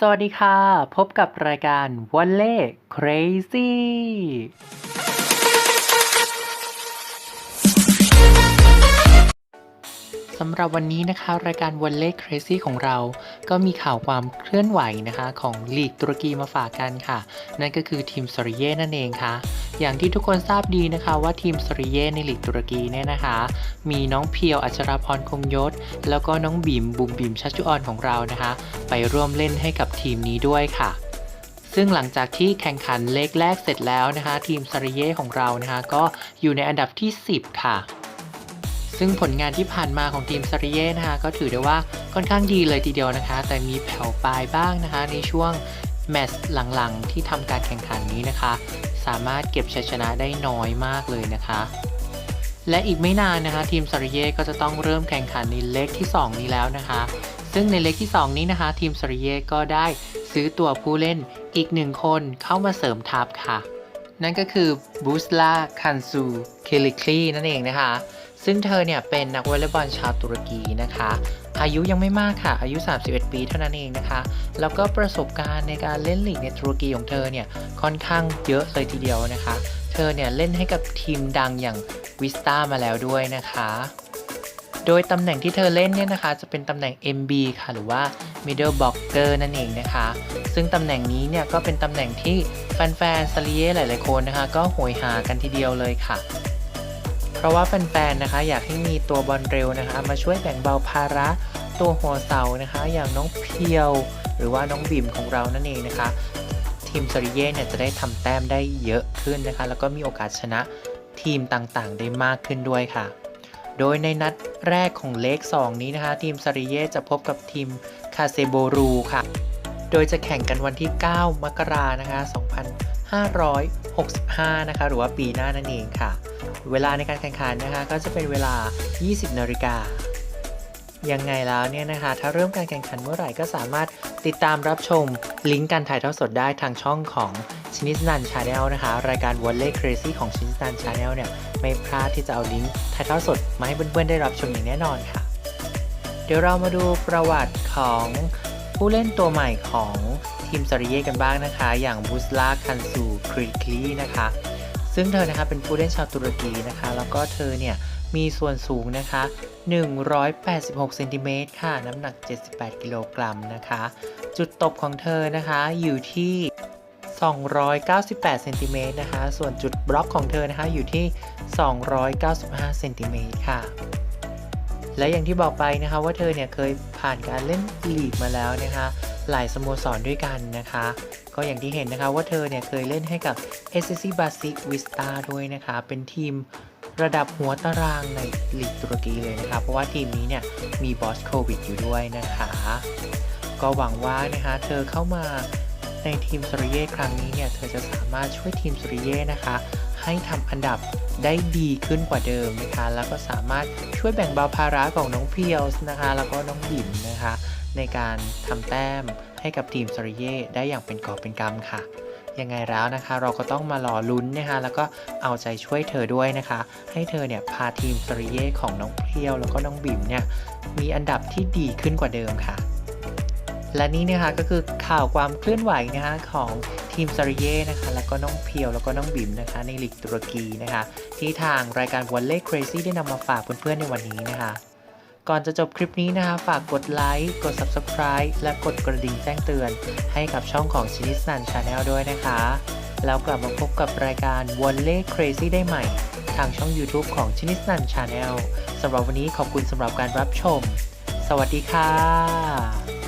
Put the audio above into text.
สวัสดีค่ะ พบกับรายการวันเล่ crazy สำหรับวันนี้นะคะ รายการวันเล่ crazy ของเรา ก็มีข่าวความเคลื่อนไหวนะคะของลีกตุรกีมาฝากกันค่ะ นั่นก็คือทีมสริเย่นั่นเองค่ะ อย่างที่ทุกคนทราบดีนะคะว่าทีมสริเย่ในลีกตุรกีเนี่ยนะคะ มีน้องเพียวอัชราพรคงยศ แล้วก็น้องบิมบุมบิมชัชจุออนของเรานะคะ ไปร่วมเล่นให้กับทีมนี้ด้วยค่ะซึ่งหลังจากที่แข่งขันเล็กแรกเสร็จแล้วนะคะ ทีมซาริเย่ของเรานะคะ ก็อยู่ในอันดับที่ 10 ค่ะ ซึ่งผลงานที่ผ่านมาของทีมซาริเย่นะคะก็ถือได้ว่าค่อนข้างดีเลยทีเดียวนะคะ แต่มีแผ่วปลายบ้างนะคะ ในช่วงแมตช์หลังๆ ที่ทำการแข่งขันนี้นะคะ สามารถเก็บชัยชนะได้น้อยมากเลยนะคะ และอีกไม่นานนะคะ ทีมซาริเย่ก็จะต้องเริ่มแข่งขันในเล็กที่ 2 นี้แล้วนะคะ ซึ่งในเล็กที่ 2 นี้นะคะ ทีมซาริเย่ก็ได้ซื้อตัวผู้เล่นอีกหนึ่งคนเข้ามาเสริมทัพค่ะ นั่นก็คือบูสลาคันซูเคลิคลีนั่นเองนะคะ ซึ่งเธอเนี่ยเป็นนักวอลเลย์บอลชาวตุรกีนะคะ อายุยังไม่มากค่ะ อายุ 31 ปีเท่านั้นเองนะคะ แล้วก็ประสบการณ์ในการเล่นลีกในตุรกีของเธอเนี่ยค่อนข้างเยอะเลยทีเดียวนะคะ เธอเนี่ยเล่นให้กับทีมดังอย่างวิสตามาแล้วด้วยนะคะ โดยตำแหน่งที่เธอเล่นเนี่ยนะคะ จะเป็นตำแหน่ง MB ค่ะ หรือว่า Middle Blocker นั่นเองนะคะ ซึ่งตำแหน่งนี้เนี่ยก็เป็นตำแหน่งที่แฟนๆซาริเย่หลายๆคนนะคะ ก็โหยหากันทีเดียวเลยค่ะ ราะว่าแฟนๆนะคะ อยากให้มีตัวบอลเร็วนะคะ มาช่วยแบ่งเบาภาระตัวหัวเสานะคะ อย่างน้องเพียว หรือว่าน้องบิ่มของเรานั่นเองนะคะ ทีมซาริเย่เนี่ยจะได้ทำแต้มได้เยอะขึ้นนะคะ แล้วก็มีโอกาสชนะทีมต่างๆ ได้มากขึ้นด้วยค่ะ โดยในนัดแรกของเลข2นี้นะคะ ทีมซาริเย่จะพบกับทีมคาเซโบรูค่ะ โดยจะแข่งกันวันที่ 9 มกรานะคะ 2565 นะคะ หรือว่าปีหน้านั่นเองค่ะ เวลาในการแข่งขันนะคะก็จะเป็นเวลา 20 นาฬิกา ยังไงแล้วเนี่ยนะคะ ถ้าเริ่มการแข่งขันเมื่อไหร่ก็สามารถติดตามรับชมลิงก์การถ่ายทอดสดได้ทางช่องของชินิสนันชาแนลนะคะ รายการวอลเล่ Crazy ของชินิสนันชาแนลเนี่ย ไม่พลาดที่จะเอาลิงก์ถ่ายทอดสดมาให้เพื่อนๆได้รับชมอย่างแน่นอนค่ะ เดี๋ยวเรามาดูประวัติของผู้เล่นตัวใหม่ของทีมซาริเย่กันบ้างนะคะ อย่างบุสลาคันซูคริคลีนะคะ ซึ่งเธอนะคะเป็นผู้เล่นชาวตุรกีนะคะ แล้วก็เธอเนี่ยมีส่วนสูงนะคะ 186เซนติเมตรค่ะ น้ำหนัก 78 กิโลกรัมนะคะ จุดตบของเธอนะคะอยู่ที่ 298เซนติเมตรนะคะ ส่วนจุดบล็อกของเธอนะคะอยู่ที่ 295เซนติเมตรค่ะ และอย่างที่บอกไปนะคะว่าเธอเนี่ยเคยผ่านการเล่นลีกมาแล้วนะคะ หลายสโมสรด้วยกันนะคะ ก็อย่างที่เห็นนะคะว่าเธอเนี่ยเคยเล่นให้กับ s c b a s i c Vista ด้วยนะคะ เป็นทีมระดับหัวตารางในลีกตุรกีเลยนะคะ เพราะว่าทีมนี้เนี่ยมีบอสโควิดอยู่ด้วยนะคะ ก็หวังว่านะคะเธอเข้ามาในทีมสุริเย่ครั้งนี้เนี่ยเธอจะสามารถช่วยทีมสุริเย่นะคะ ให้ทำอันดับได้ดีขึ้นกว่าเดิมนะคะ แล้วก็สามารถช่วยแบ่งเบาภาระของน้องเพียวนะคะ แล้วก็น้องบิมนะคะ ในการทำแต้มให้กับทีมสุริเย่ได้อย่างเป็นกอบเป็นกำค่ะ ยังไงแล้วนะคะ เราก็ต้องมารอลุ้นนะคะแล้วก็เอาใจช่วยเธอด้วยนะคะ ให้เธอเนี่ยพาทีมสุริเย่ของน้องเพียวแล้วก็น้องบิ๋มเนี่ยมีอันดับที่ดีขึ้นกว่าเดิมค่ะ และนี่นะคะก็คือข่าวความเคลื่อนไหวนะคะของทีมซาริเย่นะคะแล้วก็น้องเพียวแล้วก็น้องบิ๋มนะคะ ในลีกตุรกีนะคะ ที่ทางรายการ w a l l e y Crazy ได้นำมาฝากเพื่อนๆในวันนี้นะคะ ก่อนจะจบคลิปนี้นะคะ ฝากกดไลค์กด Subscribe และกดกระดิ่งแจ้งเตือน ให้กับช่องของชินิสนันชาแนลด้วยนะคะ แล้วกลับมาพบกับรายการวันเล่ Crazy ได้ใหม่ ทางช่อง YouTube ของชินิสนันชาแนลสำหรับวันนี้ขอบคุณสำหรับการรับชม สวัสดีค่ะ